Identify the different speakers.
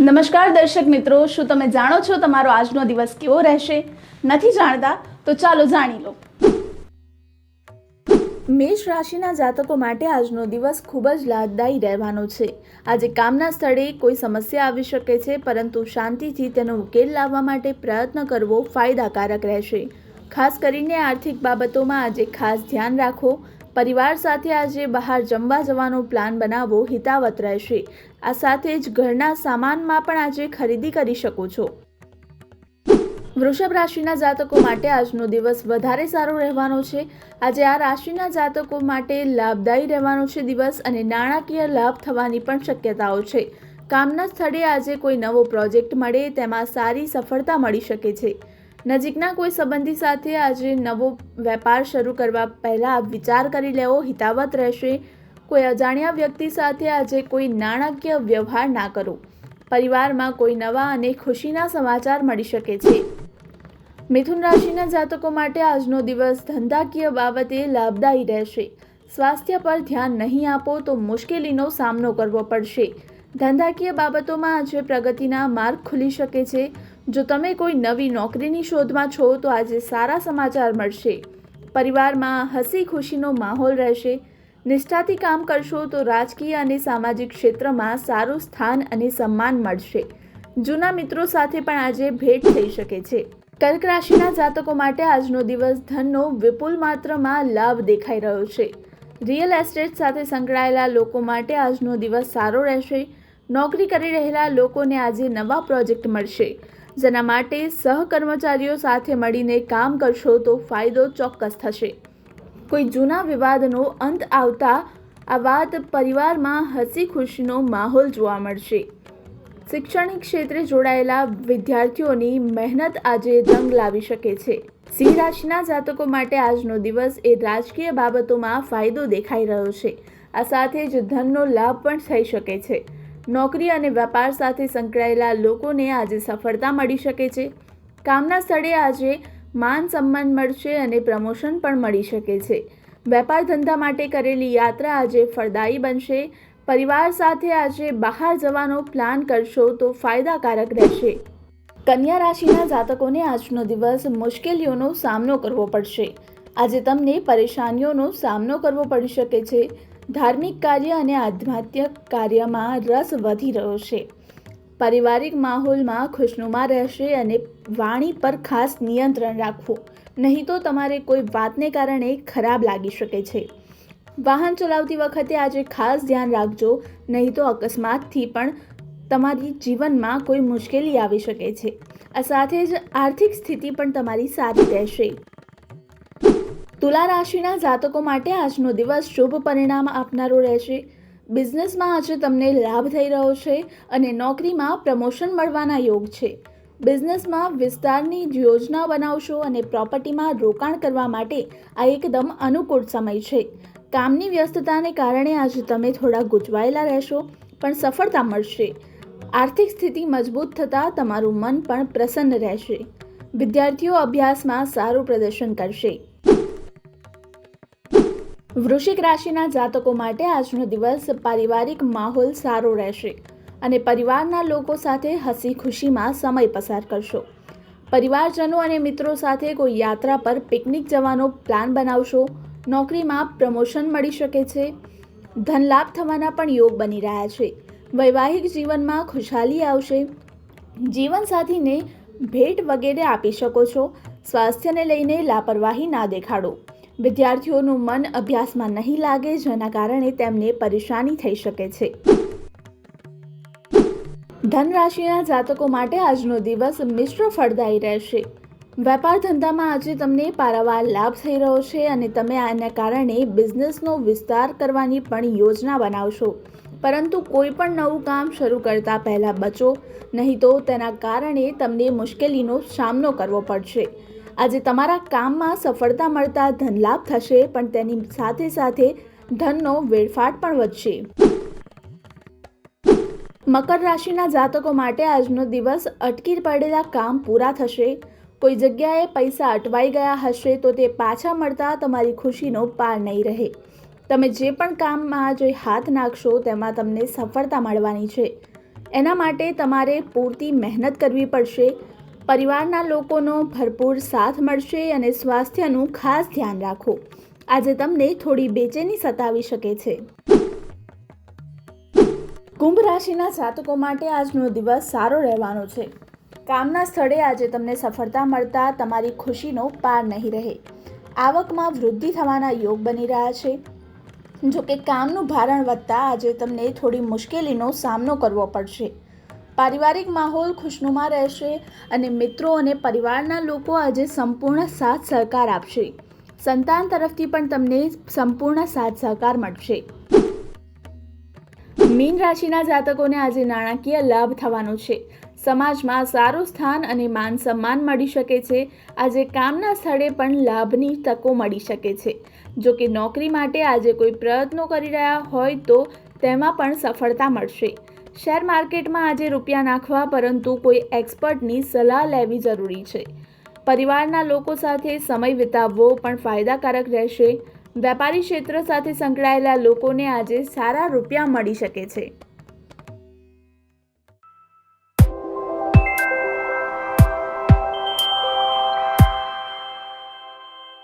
Speaker 1: નમસ્કાર દર્શક મિત્રો, શું તમે જાણો છો તમારો આજનો દિવસ કેવો રહેશે? નથી જાણતા તો ચાલો જાણી લો. મેષ રાશિના જાતકો માટે આજનો દિવસ ખૂબ જ લાભદાયી રહેવાનો છે. આજે કામના સ્થળે કોઈ સમસ્યા આવી શકે છે, પરંતુ શાંતિથી તેનો ઉકેલ લાવવા માટે પ્રયત્ન કરવો ફાયદાકારક રહેશે. ખાસ કરીને આર્થિક બાબતોમાં આજે ખાસ ધ્યાન રાખો પરિવાર સાથે આજે બહાર જમવા જવાનો પ્લાન બનાવવો હિતાવત રહેશે. આ સાથે જ ઘરના સામાનમાં પણ આજે ખરીદી કરી શકો છો. વૃષભ રાશિના જાતકો માટે આજનો દિવસ વધારે સારો રહેવાનો છે. આજે આ રાશિના જાતકો માટે લાભદાયી રહેવાનો છે દિવસ અને નાણાકીય લાભ થવાની પણ શક્યતાઓ છે. કામના સ્થળે આજે કોઈ નવો પ્રોજેક્ટ મળે તેમાં સારી સફળતા મળી શકે છે. નજીકના કોઈ સંબંધી સાથે આજે નવો વેપાર શરૂ કરવા પહેલાં વિચાર કરી લેવો, હિતાવત રહેશે. કોઈ અજાણ્યા વ્યક્તિ સાથે આજે કોઈ નાણાકીય વ્યવહાર ના કરો. પરિવારમાં કોઈ નવા અને ખુશીના સમાચાર મળી શકે છે. મિથુન રાશિના જાતકો માટે આજનો દિવસ ધંધાકીય બાબતે લાભદાયી રહેશે. સ્વાસ્થ્ય પર ધ્યાન નહીં આપો તો મુશ્કેલીનો સામનો કરવો પડશે. ધંધાકીય બાબતોમાં આજે પ્રગતિના માર્ગ ખુલી શકે છે. જો તમે કોઈ નવી નોકરીની શોધમાં છો, તો આજે સારા સમાચાર મળશે. પરિવારમાં હસી ખુશીનો માહોલ રહેશે. નિષ્ઠાથી કામ કરશો, તો રાજકીય અને સામાજિક ક્ષેત્રમાં સારું સ્થાન અને સન્માન મળશે. જૂના મિત્રો સાથે પણ આજે ભેટ થઈ શકે છે. કર્ક રાશિના જાતકો માટે આજનો દિવસ ધનનો વિપુલ માત્રામાં લાભ દેખાઈ રહ્યો છે. રિયલ એસ્ટેટ સાથે સંકળાયેલા લોકો માટે આજનો દિવસ સારો રહેશે. નોકરી કરી રહેલા લોકોને આજે નવા પ્રોજેક્ટ મળશે. જેના માટે સહકર્મચારીઓ સાથે મળીને કામ કરશો તો ફાયદો ચોક્કસ થશે. કોઈ જૂના વિવાદનો અંત આવતા આ વાત પરિવારમાં હસી ખુશીનો માહોલ જોવા મળશે. શૈક્ષણિક ક્ષેત્રે જોડાયેલા વિદ્યાર્થીઓની મહેનત આજે રંગ લાવી શકે છે. સિંહ રાશિના જાતકો માટે આજનો દિવસ એ રાજકીય બાબતોમાં ફાયદો દેખાઈ રહ્યો છે. આ સાથે જ ધનનો લાભ પણ થઈ શકે છે. નોકરી અને વેપાર સાથે સંકળાયેલા લોકોને આજે સફળતા મળી શકે છે. કામના સ્થળે આજે માન સન્માન મળશે અને પ્રમોશન પણ મળી શકે છે. વેપાર ધંધા માટે કરેલી યાત્રા આજે ફળદાયી બનશે. પરિવાર સાથે આજે બહાર જવાનો પ્લાન કરશો તો ફાયદાકારક રહેશે. કન્યા રાશિના જાતકોને આજનો દિવસ મુશ્કેલીઓનો સામનો કરવો પડશે. આજે તમને પરેશાનીઓનો સામનો કરવો પડી શકે છે. ધાર્મિક કાર્ય અને આધ્યાત્મિક કાર્યમાં રસ વધી રહ્યો છે. પારિવારિક માહોલમાં ખુશનુમા રહેશે અને વાણી પર ખાસ નિયંત્રણ રાખવું. નહીં તો તમારે કોઈ વાતને કારણે ખરાબ લાગી શકે છે. વાહન ચલાવતી વખતે આજે ખાસ ધ્યાન રાખજો. નહીં તો અકસ્માતથી પણ તમારી જીવનમાં કોઈ મુશ્કેલી આવી શકે છે. આ સાથે જ આર્થિક સ્થિતિ પણ તમારી સારી રહેશે. તુલા રાશિના જાતકો માટે આજનો દિવસ શુભ પરિણામ આપનારો રહેશે. બિઝનેસમાં આજે તમને લાભ થઈ રહ્યો છે અને નોકરીમાં પ્રમોશન મળવાના યોગ છે. બિઝનેસમાં વિસ્તારની યોજના બનાવશો અને પ્રોપર્ટીમાં રોકાણ કરવા માટે આ એકદમ અનુકૂળ સમય છે. કામની વ્યસ્તતાને કારણે આજે તમે થોડા ગૂંચવાયેલા રહેશો, પણ સફળતા મળશે. આર્થિક સ્થિતિ મજબૂત થતાં તમારું મન પણ પ્રસન્ન રહેશે. વિદ્યાર્થીઓ અભ્યાસમાં સારું પ્રદર્શન કરશે. વૃશ્ચિક રાશિના જાતકો માટે આજનો દિવસ પારિવારિક માહોલ સારો રહેશે અને પરિવારના લોકો સાથે હસી ખુશીમાં સમય પસાર કરશો. પરિવારજનો અને મિત્રો સાથે કોઈ યાત્રા પર પિકનિક જવાનો પ્લાન બનાવશો, નોકરીમાં પ્રમોશન મળી શકે છે, ધનલાભ થવાના પણ યોગ બની રહ્યા છે. વૈવાહિક જીવનમાં ખુશહાલી આવશે. જીવનસાથીને ભેટ વગેરે આપી શકો છો. સ્વાસ્થ્યને લઈને લાપરવાહી ના દેખાડો. વિદ્યાર્થીઓનું મન અભ્યાસમાં નહીં લાગે, જેના કારણે તેમને પરેશાની થઈ શકે છે. ધન રાશિના જાતકો માટે આજનો દિવસ મિશ્ર ફળદાયી રહેશે. વેપાર ધંધામાં આજે તમને પારાવાર લાભ થઈ રહ્યો છે અને તમે આના કારણે બિઝનેસનો વિસ્તાર કરવાની પણ યોજના બનાવશો. પરંતુ કોઈ પણ નવું કામ શરૂ કરતા પહેલાં બચો, નહીં તો તેના કારણે તમને મુશ્કેલીનો સામનો કરવો પડશે. આજે તમારા કામમાં સફળતા મળતા ધનલાભ થશે, પણ તેની સાથે સાથે ધનનો વેડફાટ પણ વધશે. મકર રાશિના જાતકો માટે આજનો દિવસ અટકી પડેલા કામ પૂરા થશે. કોઈ જગ્યાએ પૈસા અટવાઈ ગયા હશે તો તે પાછા મળતા તમારી ખુશીનો પાર નહીં રહે. તમે જે પણ કામમાં જે હાથ નાખશો તેમાં તમને સફળતા મળવાની છે. એના માટે તમારે પૂરતી મહેનત કરવી પડશે. પરિવારના લોકોનો ભરપૂર સાથ મળશે અને સ્વાસ્થ્યનું ખાસ ધ્યાન રાખો. આજે તમને થોડી બેચેની સતાવી શકે છે. કુંભ રાશિના જાતકો માટે આજનો દિવસ સારો રહેવાનો છે. કામના સ્થળે આજે તમને સફળતા મળતા તમારી ખુશીનો પાર નહીં રહે. આવકમાં વૃદ્ધિ થવાના યોગ બની રહ્યા છે. જો કે કામનું ભારણ વધતા આજે તમને થોડી મુશ્કેલીનો સામનો કરવો પડશે. પારિવારિક માહોલ ખુશનુમા રહેશે અને મિત્રો અને પરિવારના લોકો આજે સંપૂર્ણ સાથ સહકાર આપશે. સંતાન તરફથી પણ તમને સંપૂર્ણ સાથ સહકાર મળશે. મીન રાશિના જાતકોને આજે નાણાકીય લાભ થવાનો છે. સમાજમાં સારું સ્થાન અને માન સન્માન મળી શકે છે. આજે કામના સ્થળે પણ લાભની તકો મળી શકે છે. જો કે નોકરી માટે આજે કોઈ પ્રયત્નો કરી રહ્યા હોય તો તેમાં પણ સફળતા મળશે. શેર માર્કેટમાં આજે રૂપિયા નાખવા, પરંતુ કોઈ એક્સપર્ટની સલાહ લેવી જરૂરી છે. પરિવારના લોકો સાથે સમય વિતાવવો પણ ફાયદાકારક રહેશે. વેપારી ક્ષેત્ર સાથે સંકળાયેલા લોકોને આજે સારા રૂપિયા મળી શકે છે.